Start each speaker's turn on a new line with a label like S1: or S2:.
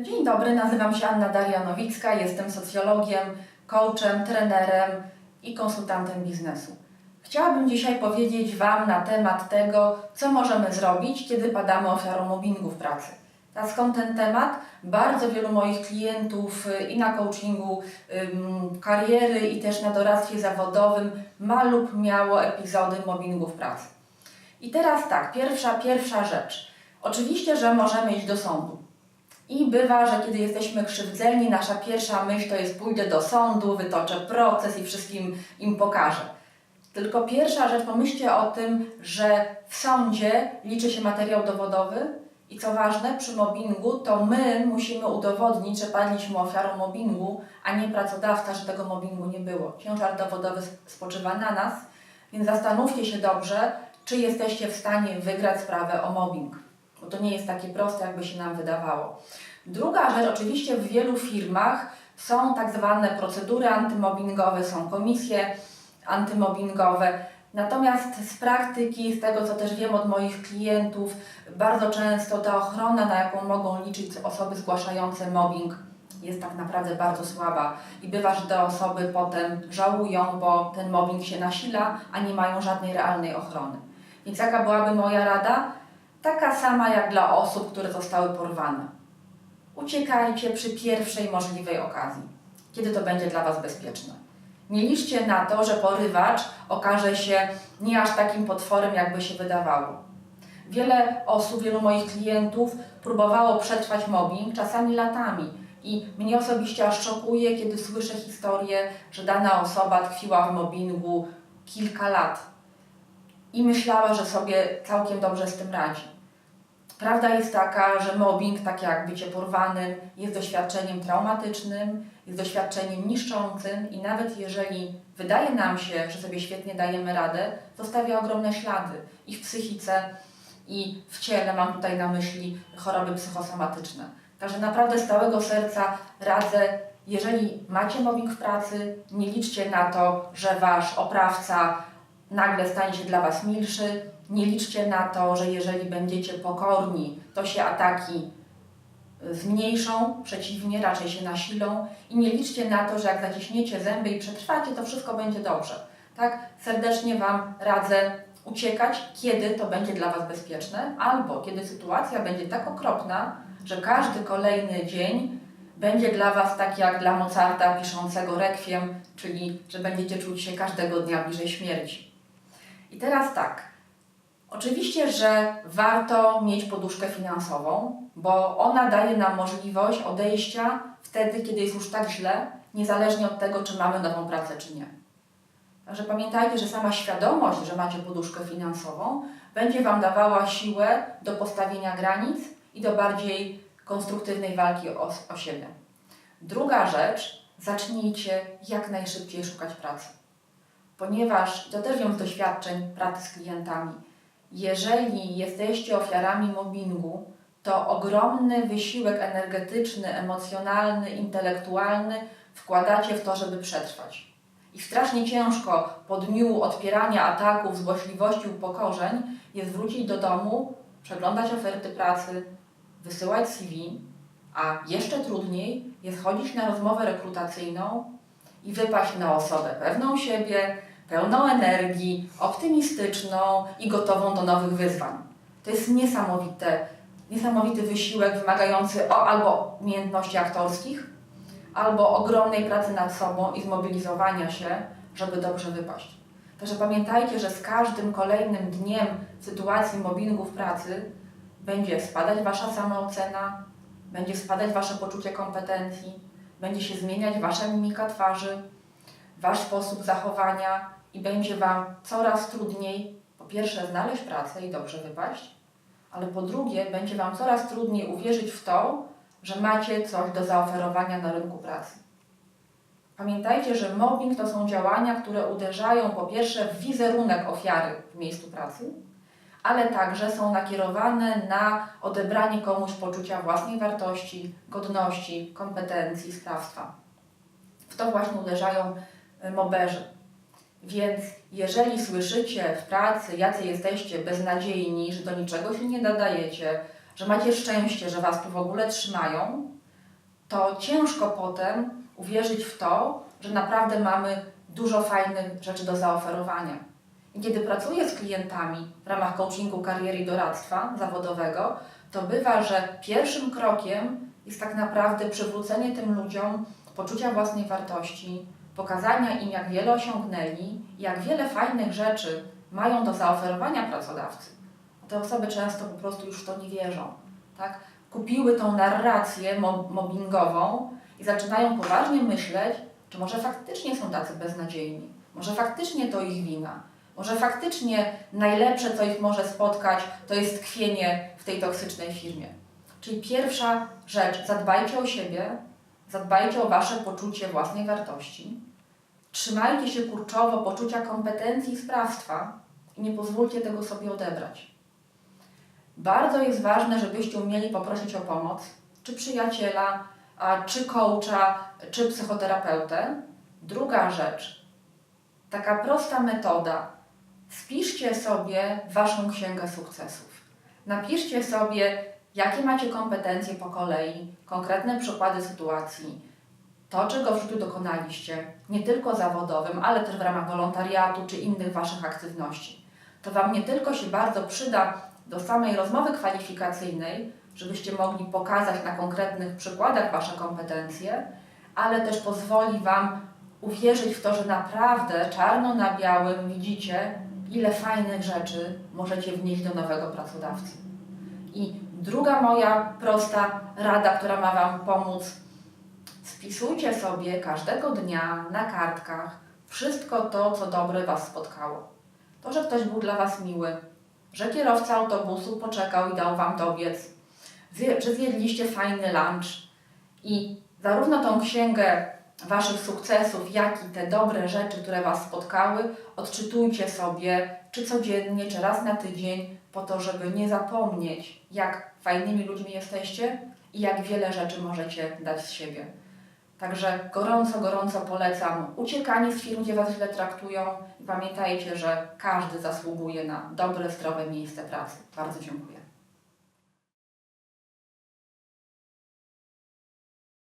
S1: Dzień dobry, nazywam się Anna Daria Nowicka, jestem socjologiem, coachem, trenerem i konsultantem biznesu. Chciałabym dzisiaj powiedzieć Wam na temat tego, co możemy zrobić, kiedy padamy ofiarą mobbingu w pracy. A skąd ten temat? Bardzo wielu moich klientów y, i na coachingu ym, kariery i też na doradztwie zawodowym ma lub miało epizody mobbingu w pracy. I teraz tak, pierwsza, pierwsza rzecz. Oczywiście, że możemy iść do sądu. I bywa, że kiedy jesteśmy krzywdzeni, nasza pierwsza myśl to jest pójdę do sądu, wytoczę proces i wszystkim im pokażę. Tylko pierwsza rzecz, pomyślcie o tym, że w sądzie liczy się materiał dowodowy i co ważne, przy mobbingu to my musimy udowodnić, że padliśmy ofiarą mobbingu, a nie pracodawca, że tego mobbingu nie było. Ciężar dowodowy spoczywa na nas, więc zastanówcie się dobrze, czy jesteście w stanie wygrać sprawę o mobbing bo to nie jest takie proste, jakby się nam wydawało. Druga rzecz, oczywiście w wielu firmach są tak zwane procedury antymobbingowe, są komisje antymobbingowe. Natomiast z praktyki, z tego co też wiem od moich klientów, bardzo często ta ochrona, na jaką mogą liczyć osoby zgłaszające mobbing, jest tak naprawdę bardzo słaba i bywa, że te osoby potem żałują, bo ten mobbing się nasila, a nie mają żadnej realnej ochrony. Więc jaka byłaby moja rada? taka sama jak dla osób, które zostały porwane. Uciekajcie przy pierwszej możliwej okazji, kiedy to będzie dla Was bezpieczne. Nie liczcie na to, że porywacz okaże się nie aż takim potworem, jakby się wydawało. Wiele osób, wielu moich klientów próbowało przetrwać mobbing, czasami latami. I mnie osobiście aż szokuje, kiedy słyszę historię, że dana osoba tkwiła w mobbingu kilka lat i myślała, że sobie całkiem dobrze z tym radzi. Prawda jest taka, że mobbing, tak jak bycie porwanym, jest doświadczeniem traumatycznym, jest doświadczeniem niszczącym i nawet jeżeli wydaje nam się, że sobie świetnie dajemy radę, zostawia ogromne ślady i w psychice, i w ciele, mam tutaj na myśli choroby psychosomatyczne. Także naprawdę z całego serca radzę, jeżeli macie mobbing w pracy, nie liczcie na to, że wasz oprawca nagle stanie się dla Was milszy. Nie liczcie na to, że jeżeli będziecie pokorni, to się ataki y, zmniejszą, przeciwnie, raczej się nasilą. I nie liczcie na to, że jak zaciśniecie zęby i przetrwacie, to wszystko będzie dobrze. Tak? Serdecznie Wam radzę uciekać, kiedy to będzie dla Was bezpieczne, albo kiedy sytuacja będzie tak okropna, że każdy kolejny dzień będzie dla Was tak jak dla Mozarta piszącego rekwiem, czyli że będziecie czuć się każdego dnia bliżej śmierci. I teraz tak. Oczywiście, że warto mieć poduszkę finansową, bo ona daje nam możliwość odejścia wtedy, kiedy jest już tak źle, niezależnie od tego, czy mamy nową pracę, czy nie. Także pamiętajcie, że sama świadomość, że macie poduszkę finansową, będzie Wam dawała siłę do postawienia granic i do bardziej konstruktywnej walki o, o siebie. Druga rzecz, zacznijcie jak najszybciej szukać pracy ponieważ to też wiem z doświadczeń pracy z klientami. Jeżeli jesteście ofiarami mobbingu, to ogromny wysiłek energetyczny, emocjonalny, intelektualny wkładacie w to, żeby przetrwać. I strasznie ciężko po dniu odpierania ataków, złośliwości, upokorzeń jest wrócić do domu, przeglądać oferty pracy, wysyłać CV, a jeszcze trudniej jest chodzić na rozmowę rekrutacyjną i wypaść na osobę pewną siebie, pełną energii, optymistyczną i gotową do nowych wyzwań. To jest niesamowite, niesamowity wysiłek wymagający o, albo umiejętności aktorskich, albo ogromnej pracy nad sobą i zmobilizowania się, żeby dobrze wypaść. Także pamiętajcie, że z każdym kolejnym dniem sytuacji mobbingu w pracy będzie spadać Wasza samoocena, będzie spadać Wasze poczucie kompetencji, będzie się zmieniać Wasza mimika twarzy, Wasz sposób zachowania i będzie Wam coraz trudniej, po pierwsze, znaleźć pracę i dobrze wypaść, ale po drugie, będzie Wam coraz trudniej uwierzyć w to, że macie coś do zaoferowania na rynku pracy. Pamiętajcie, że mobbing to są działania, które uderzają po pierwsze w wizerunek ofiary w miejscu pracy, ale także są nakierowane na odebranie komuś poczucia własnej wartości, godności, kompetencji, sprawstwa. W to właśnie uderzają moberzy. Więc jeżeli słyszycie w pracy, jacy jesteście beznadziejni, że do niczego się nie nadajecie, że macie szczęście, że was tu w ogóle trzymają, to ciężko potem uwierzyć w to, że naprawdę mamy dużo fajnych rzeczy do zaoferowania. I kiedy pracuję z klientami w ramach coachingu kariery i doradztwa zawodowego, to bywa, że pierwszym krokiem jest tak naprawdę przywrócenie tym ludziom poczucia własnej wartości, pokazania im, jak wiele osiągnęli, jak wiele fajnych rzeczy mają do zaoferowania pracodawcy. Te osoby często po prostu już w to nie wierzą. Tak? Kupiły tą narrację mo- mobbingową i zaczynają poważnie myśleć, czy może faktycznie są tacy beznadziejni, może faktycznie to ich wina, może faktycznie najlepsze, co ich może spotkać, to jest tkwienie w tej toksycznej firmie. Czyli pierwsza rzecz, zadbajcie o siebie, zadbajcie o Wasze poczucie własnej wartości, trzymajcie się kurczowo poczucia kompetencji i sprawstwa i nie pozwólcie tego sobie odebrać. Bardzo jest ważne, żebyście umieli poprosić o pomoc, czy przyjaciela, a, czy coacha, czy psychoterapeutę. Druga rzecz, taka prosta metoda. Spiszcie sobie Waszą księgę sukcesów. Napiszcie sobie, jakie macie kompetencje po kolei, konkretne przykłady sytuacji, to, czego w życiu dokonaliście, nie tylko zawodowym, ale też w ramach wolontariatu czy innych Waszych aktywności. To Wam nie tylko się bardzo przyda do samej rozmowy kwalifikacyjnej, żebyście mogli pokazać na konkretnych przykładach Wasze kompetencje, ale też pozwoli Wam uwierzyć w to, że naprawdę czarno na białym widzicie, ile fajnych rzeczy możecie wnieść do nowego pracodawcy. I druga moja prosta rada, która ma Wam pomóc, spisujcie sobie każdego dnia na kartkach wszystko to, co dobre Was spotkało. To, że ktoś był dla Was miły, że kierowca autobusu poczekał i dał Wam dobiec, że zjedliście fajny lunch i zarówno tą księgę Waszych sukcesów, jak i te dobre rzeczy, które Was spotkały, odczytujcie sobie, czy codziennie, czy raz na tydzień, po to, żeby nie zapomnieć, jak fajnymi ludźmi jesteście i jak wiele rzeczy możecie dać z siebie. Także gorąco, gorąco polecam uciekanie z firm, gdzie Was źle traktują i pamiętajcie, że każdy zasługuje na dobre, zdrowe miejsce pracy. Bardzo dziękuję.